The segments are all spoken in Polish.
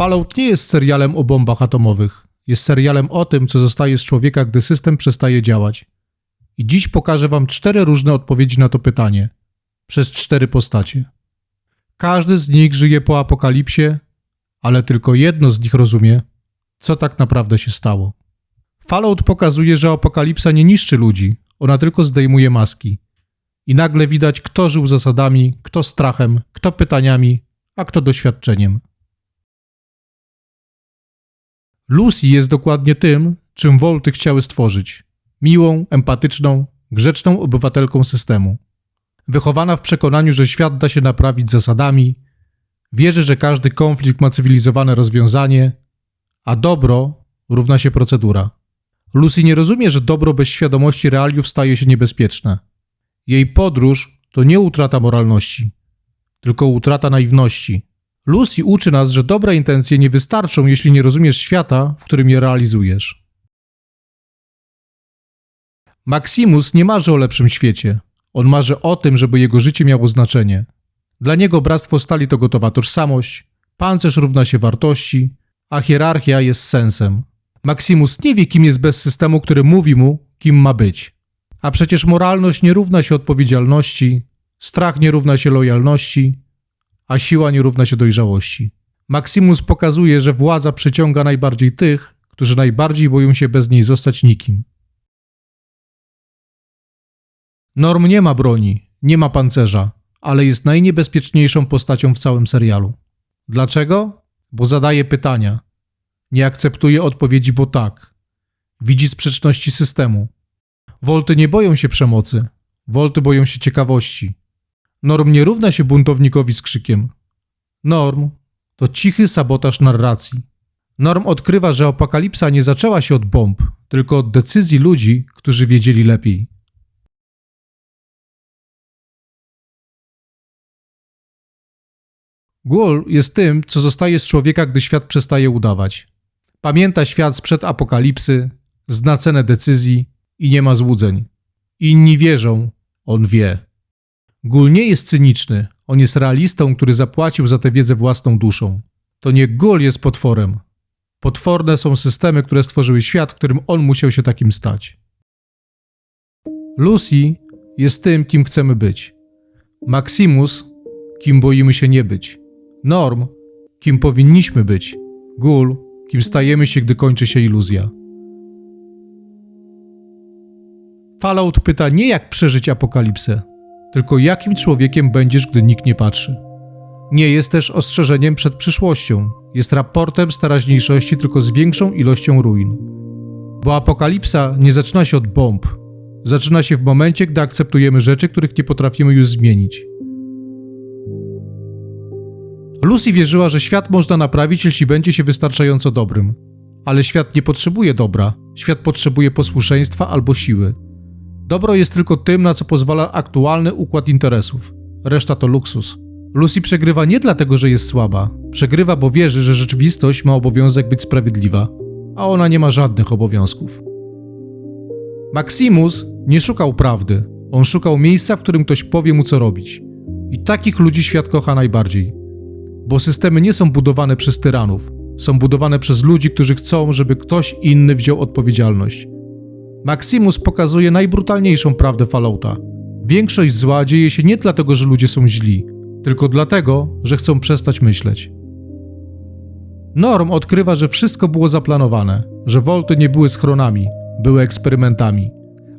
Fallout nie jest serialem o bombach atomowych. Jest serialem o tym, co zostaje z człowieka, gdy system przestaje działać. I dziś pokażę wam cztery różne odpowiedzi na to pytanie. Przez cztery postacie. Każdy z nich żyje po apokalipsie, ale tylko jedno z nich rozumie, co tak naprawdę się stało. Fallout pokazuje, że apokalipsa nie niszczy ludzi, ona tylko zdejmuje maski. I nagle widać, kto żył zasadami, kto strachem, kto pytaniami, a kto doświadczeniem. Lucy jest dokładnie tym, czym Wolty chciały stworzyć. Miłą, empatyczną, grzeczną obywatelką systemu. Wychowana w przekonaniu, że świat da się naprawić zasadami, wierzy, że każdy konflikt ma cywilizowane rozwiązanie, a dobro równa się procedura. Lucy nie rozumie, że dobro bez świadomości realiów staje się niebezpieczne. Jej podróż to nie utrata moralności, tylko utrata naiwności. Lucy uczy nas, że dobre intencje nie wystarczą, jeśli nie rozumiesz świata, w którym je realizujesz. Maximus nie marzy o lepszym świecie. On marzy o tym, żeby jego życie miało znaczenie. Dla niego bractwo stali to gotowa tożsamość, pancerz równa się wartości, a hierarchia jest sensem. Maximus nie wie, kim jest bez systemu, który mówi mu, kim ma być. A przecież moralność nie równa się odpowiedzialności, strach nie równa się lojalności, a siła nie równa się dojrzałości. Maximus pokazuje, że władza przyciąga najbardziej tych, którzy najbardziej boją się bez niej zostać nikim. Norm nie ma broni, nie ma pancerza, ale jest najniebezpieczniejszą postacią w całym serialu. Dlaczego? Bo zadaje pytania. Nie akceptuje odpowiedzi, bo tak. Widzi sprzeczności systemu. Wolty nie boją się przemocy. Wolty boją się ciekawości. Norm nie równa się buntownikowi z krzykiem. Norm to cichy sabotaż narracji. Norm odkrywa, że apokalipsa nie zaczęła się od bomb, tylko od decyzji ludzi, którzy wiedzieli lepiej. Ghoul jest tym, co zostaje z człowieka, gdy świat przestaje udawać. Pamięta świat sprzed apokalipsy, zna cenę decyzji i nie ma złudzeń. Inni wierzą, on wie. Gul nie jest cyniczny, on jest realistą, który zapłacił za tę wiedzę własną duszą. To nie Gul jest potworem. Potworne są systemy, które stworzyły świat, w którym on musiał się takim stać. Lucy jest tym, kim chcemy być. Maximus, kim boimy się nie być. Norm, kim powinniśmy być. Gul, kim stajemy się, gdy kończy się iluzja. Fallout pyta nie jak przeżyć apokalipsę, tylko jakim człowiekiem będziesz, gdy nikt nie patrzy. Nie jest też ostrzeżeniem przed przyszłością, jest raportem z teraźniejszości tylko z większą ilością ruin. Bo apokalipsa nie zaczyna się od bomb, zaczyna się w momencie, gdy akceptujemy rzeczy, których nie potrafimy już zmienić. Lucy wierzyła, że świat można naprawić, jeśli będzie się wystarczająco dobrym. Ale świat nie potrzebuje dobra, świat potrzebuje posłuszeństwa albo siły. Dobro jest tylko tym, na co pozwala aktualny układ interesów. Reszta to luksus. Lucy przegrywa nie dlatego, że jest słaba. Przegrywa, bo wierzy, że rzeczywistość ma obowiązek być sprawiedliwa, a ona nie ma żadnych obowiązków. Maximus nie szukał prawdy. On szukał miejsca, w którym ktoś powie mu, co robić. I takich ludzi świat kocha najbardziej. Bo systemy nie są budowane przez tyranów, są budowane przez ludzi, którzy chcą, żeby ktoś inny wziął odpowiedzialność. Maximus pokazuje najbrutalniejszą prawdę Fallouta. Większość zła dzieje się nie dlatego, że ludzie są źli, tylko dlatego, że chcą przestać myśleć. Norm odkrywa, że wszystko było zaplanowane, że wolty nie były schronami, były eksperymentami.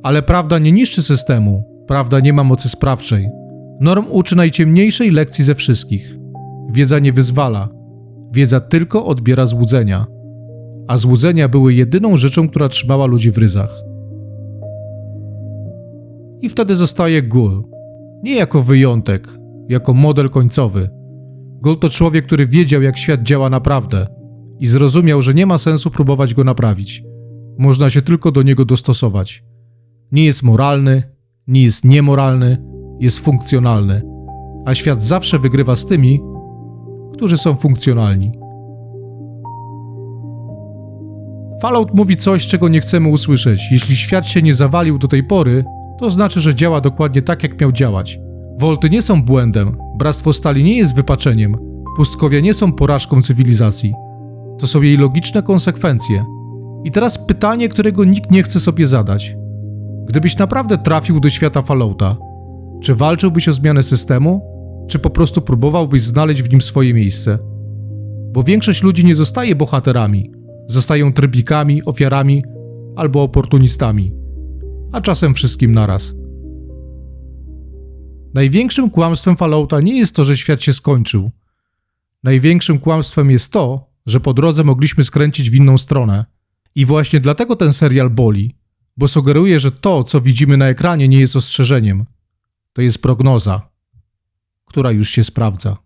Ale prawda nie niszczy systemu, prawda nie ma mocy sprawczej. Norm uczy najciemniejszej lekcji ze wszystkich. Wiedza nie wyzwala, wiedza tylko odbiera złudzenia. A złudzenia były jedyną rzeczą, która trzymała ludzi w ryzach. I wtedy zostaje Gul. Nie jako wyjątek, jako model końcowy. Gul to człowiek, który wiedział, jak świat działa naprawdę i zrozumiał, że nie ma sensu próbować go naprawić. Można się tylko do niego dostosować. Nie jest moralny, nie jest niemoralny, jest funkcjonalny, a świat zawsze wygrywa z tymi, którzy są funkcjonalni. Fallout mówi coś, czego nie chcemy usłyszeć. Jeśli świat się nie zawalił do tej pory, to znaczy, że działa dokładnie tak, jak miał działać. Wolty nie są błędem, Bractwo Stali nie jest wypaczeniem, pustkowia nie są porażką cywilizacji. To są jej logiczne konsekwencje. I teraz pytanie, którego nikt nie chce sobie zadać. Gdybyś naprawdę trafił do świata Fallouta, czy walczyłbyś o zmianę systemu, czy po prostu próbowałbyś znaleźć w nim swoje miejsce? Bo większość ludzi nie zostaje bohaterami, zostają trybikami, ofiarami albo oportunistami, a czasem wszystkim naraz. Największym kłamstwem Fallouta nie jest to, że świat się skończył. Największym kłamstwem jest to, że po drodze mogliśmy skręcić w inną stronę. I właśnie dlatego ten serial boli, bo sugeruje, że to, co widzimy na ekranie, nie jest ostrzeżeniem. To jest prognoza, która już się sprawdza.